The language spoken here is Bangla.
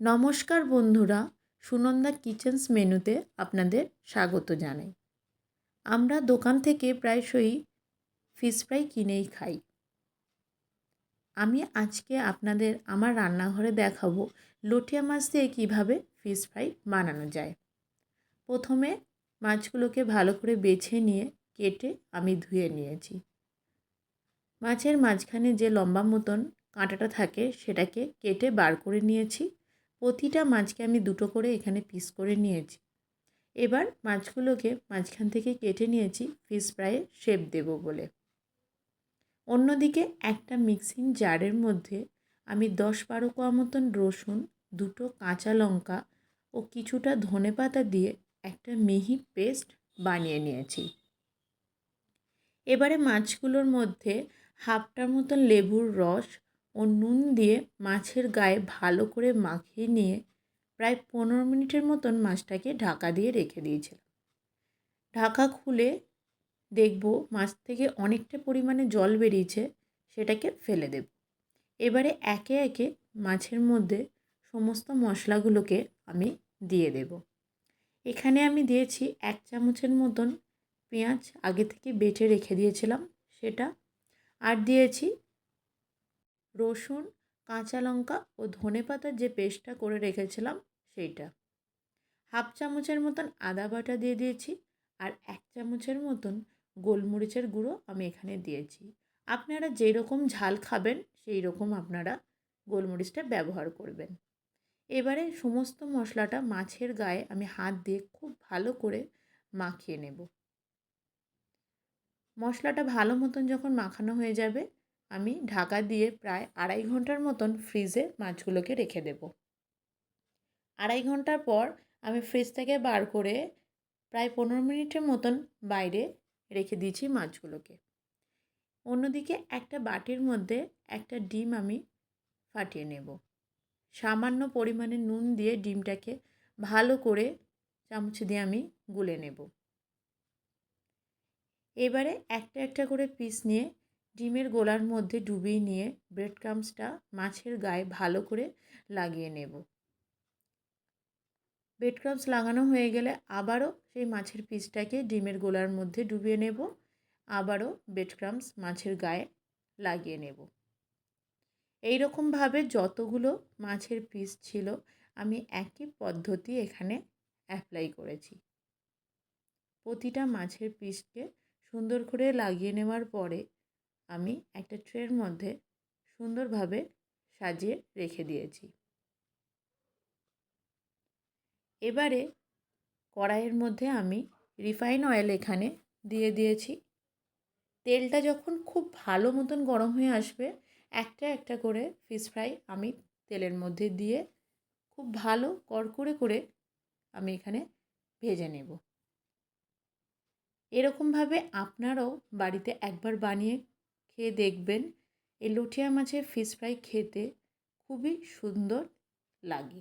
নমস্কার বন্ধুরা, সুনন্দা কিচেন্স মেনুতে আপনাদের স্বাগত জানাই। আমরা দোকান থেকে প্রায়শই ফিশ ফ্রাই কিনেই খাই। আমি আজকে আপনাদের আমার রান্নাঘরে দেখাবো লটিয়া মাছ দিয়ে কীভাবে ফিশ ফ্রাই বানানো যায়। প্রথমে মাছগুলোকে ভালো করে বেছে নিয়ে কেটে আমি ধুয়ে নিয়েছি। মাছের মাঝখানে যে লম্বা মতন কাঁটাটা থাকে সেটাকে কেটে বার করে নিয়েছি। প্রতিটা মাছকে আমি দুটো করে এখানে পিস করে নিয়েছি। এবার মাছগুলোকে মাঝখান থেকে কেটে নিয়েছি ফিশ ফ্রাইয়ে শেপ দেব বলে। অন্যদিকে একটা মিক্সিং জারের মধ্যে আমি দশ বারো কোয়া মতন রসুন, দুটো কাঁচা লঙ্কা ও কিছুটা ধনে পাতা দিয়ে একটা মিহি পেস্ট বানিয়ে নিয়েছি। এবারে মাছগুলোর মধ্যে হাফটার মতন লেবুর রস ও নুন দিয়ে মাছের গায়ে ভালো করে মাখিয়ে নিয়ে প্রায় পনেরো মিনিটের মতন মাছটাকে ঢাকা দিয়ে রেখে দিয়েছিলাম। ঢাকা খুলে দেখব মাছ থেকে অনেকটা পরিমাণে জল বেরিয়েছে, সেটাকে ফেলে দেব। এবারে একে একে মাছের মধ্যে সমস্ত মশলাগুলোকে আমি দিয়ে দেব। এখানে আমি দিয়েছি এক চামচের মতন পেঁয়াজ আগে থেকে বেটে রেখে দিয়েছিলাম সেটা, আর দিয়েছি রসুন, কাঁচা লঙ্কা ও ধনে পাতার যে পেস্টটা করে রেখেছিলাম সেইটা। হাফ চামচের মতন আদা বাটা দিয়ে দিয়েছি আর এক চামচের মতন গোলমরিচের গুঁড়ো আমি এখানে দিয়েছি। আপনারা যেই রকম ঝাল খাবেন সেই রকম আপনারা গোলমরিচটা ব্যবহার করবেন। এবারে সমস্ত মশলাটা মাছের গায়ে আমি হাত দিয়ে খুব ভালো করে মাখিয়ে নেব। মশলাটা ভালো মতন যখন মাখানো হয়ে যাবে আমি ঢাকা দিয়ে প্রায় আড়াই ঘণ্টার মতন ফ্রিজে মাছগুলোকে রেখে দেব। আড়াই ঘণ্টার পর আমি ফ্রিজ থেকে বার করে প্রায় পনেরো মিনিটের মতন বাইরে রেখে দিয়েছি মাছগুলোকে। অন্যদিকে একটা বাটির মধ্যে একটা ডিম আমি ফাটিয়ে নেব। সামান্য পরিমাণে নুন দিয়ে ডিমটাকে ভালো করে চামচ দিয়ে আমি গুলে নেব। এবারে একটা একটা করে পিস নিয়ে ডিমের গোলার মধ্যে ডুবিয়ে নিয়ে ব্রেড ক্রামসটা মাছের গায়ে ভালো করে লাগিয়ে নেব। ব্রেড ক্রামস লাগানো হয়ে গেলে আবারও সেই মাছের পিসটাকে ডিমের গোলার মধ্যে ডুবিয়ে নেব। আবারও ব্রেড ক্রামস মাছের গায়ে লাগিয়ে নেব। এই রকমভাবে যতগুলো মাছের পিস ছিল, আমি একই পদ্ধতি এখানে অ্যাপ্লাই করেছি। প্রতিটা মাছের পিসকে সুন্দর করে লাগিয়ে নেওয়ার পরে আমি একটা ট্রের মধ্যে সুন্দরভাবে সাজিয়ে রেখে দিয়েছি। এবারে কড়াইয়ের মধ্যে আমি রিফাইন অয়েল এখানে দিয়ে দিয়েছি। তেলটা যখন খুব ভালো মতন গরম হয়ে আসবে, একটা একটা করে ফিশ ফ্রাই আমি তেলের মধ্যে দিয়ে খুব ভালো কড়কড়ে করে আমি এখানে ভেজে নেব। এরকমভাবে আপনারাও বাড়িতে একবার বানিয়ে খেয়ে দেখবেন এই লটিয়া মাছের ফিশ ফ্রাই খেতে খুবই সুন্দর লাগে।